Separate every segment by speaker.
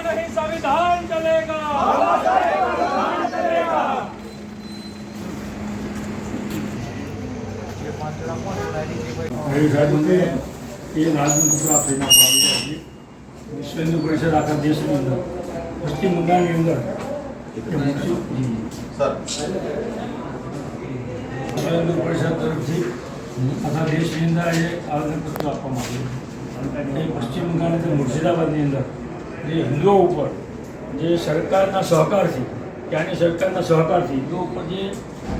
Speaker 1: सरिया नहीं संविधान चलेगा
Speaker 2: એ સાહેબને એ રાજનીતિ આપીને આવી રહ્યા છીએ વિશ્વ હિન્દુ પરિષદ આખા દેશની અંદર પશ્ચિમ બંગાળની અંદર એ મુસ્લિમ જી. વિશ્વ હિન્દુ પરિષદ તરફથી આખા દેશની અંદર આજે આવેદનપત્ર આપવામાં આવ્યું એ પશ્ચિમ બંગાળની અંદર મુર્શિદાબાદની અંદર જે હિન્દુઓ ઉપર જે સરકારના સહકારથી ત્યાંની સરકારના સહકારથી, હિન્દુઓ ઉપર જે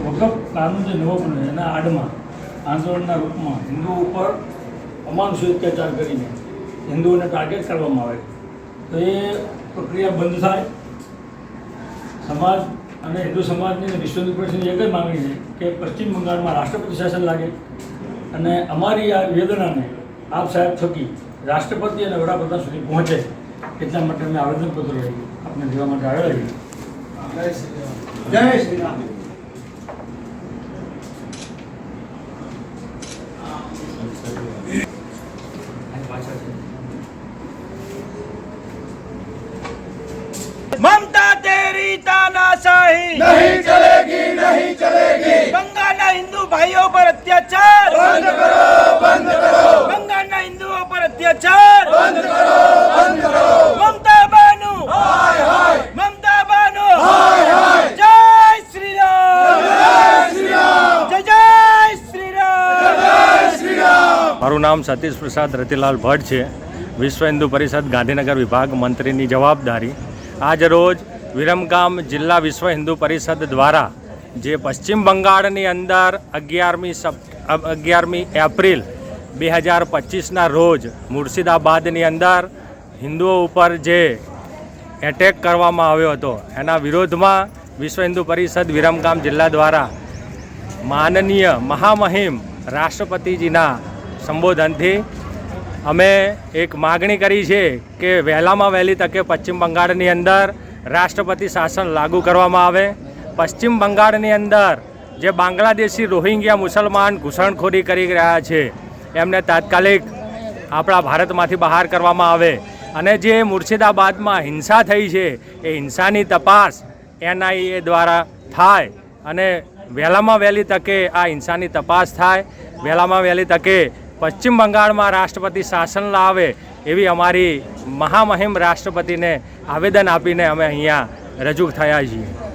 Speaker 2: વખત કાનૂન જે નવો બન્યો એના આડમાં, આંદોલનના રૂપમાં હિન્દુઓ ઉપર અમાનુષ અત્યાચાર કરીને હિન્દુઓને ટાર્ગેટ કરવામાં આવે, તો એ પ્રક્રિયા બંધ થાય. સમાજ અને હિન્દુ સમાજની વિશ્વ હિન્દુ પરિષદની એક જ માગણી છે કે પશ્ચિમ બંગાળમાં રાષ્ટ્રપતિ શાસન લાગે. અને અમારી આ વેદનાને આપ સાહેબ થકી રાષ્ટ્રપતિ અને વડાપ્રધાન સુધી પહોંચે. એટલા માટે અમે આવેદનપત્ર લઈ આપણે લેવા માટે આવ્યા લઈએ જય શ્રી રામ
Speaker 3: ममता तेरी तानाशाही।
Speaker 4: नहीं चलेगी नहीं चलेगी।
Speaker 3: गंगा ना हिंदू भाइयों
Speaker 4: पर अत्याचार। बंद करो।
Speaker 5: મારું નામ સતીશ પ્રસાદ રતિલાલ ભટ્ટ છે. વિશ્વ હિન્દુ પરિષદ ગાંધીનગર વિભાગ મંત્રીની જવાબદારી. આજ રોજ વિરમગામ જિલ્લા વિશ્વ હિન્દુ પરિષદ દ્વારા જે પશ્ચિમ બંગાળની અંદર અગિયારમી સપ અગિયારમી એપ્રિલ બે હજાર પચીસના રોજ મુર્શિદાબાદની અંદર હિન્દુઓ ઉપર જે એટેક કરવામાં આવ્યો હતો, એના વિરોધમાં વિશ્વ હિન્દુ પરિષદ વિરમગામ જિલ્લા દ્વારા માનનીય મહામહિમ રાષ્ટ્રપતિજીના સંબોધનથી અમે એક માગણી કરી છે કે વહેલામાં વહેલી તકે પશ્ચિમ બંગાળની અંદર રાષ્ટ્રપતિ શાસન લાગુ કરવામાં આવે. પશ્ચિમ બંગાળની અંદર જે બાંગ્લાદેશી રોહિંગ્યા મુસલમાન ઘૂસણખોરી કરી રહ્યા છે, એમને તાત્કાલિક આપણા ભારતમાંથી બહાર કરવામાં આવે અને જે મુર્શિદાબાદમાં હિંસા થઈ છે, એ હિંસાની તપાસ એનઆઈએ દ્વારા થાય અને વહેલામાં વહેલી તકે આ હિંસાની તપાસ થાય. વહેલામાં વહેલી તકે પશ્ચિમ બંગાળમાં રાષ્ટ્રપતિ શાસન લાવે એવી અમારી મહામહિમ રાષ્ટ્રપતિને આવેદન આપીને અમે અહીંયા રજૂ થયા છીએ.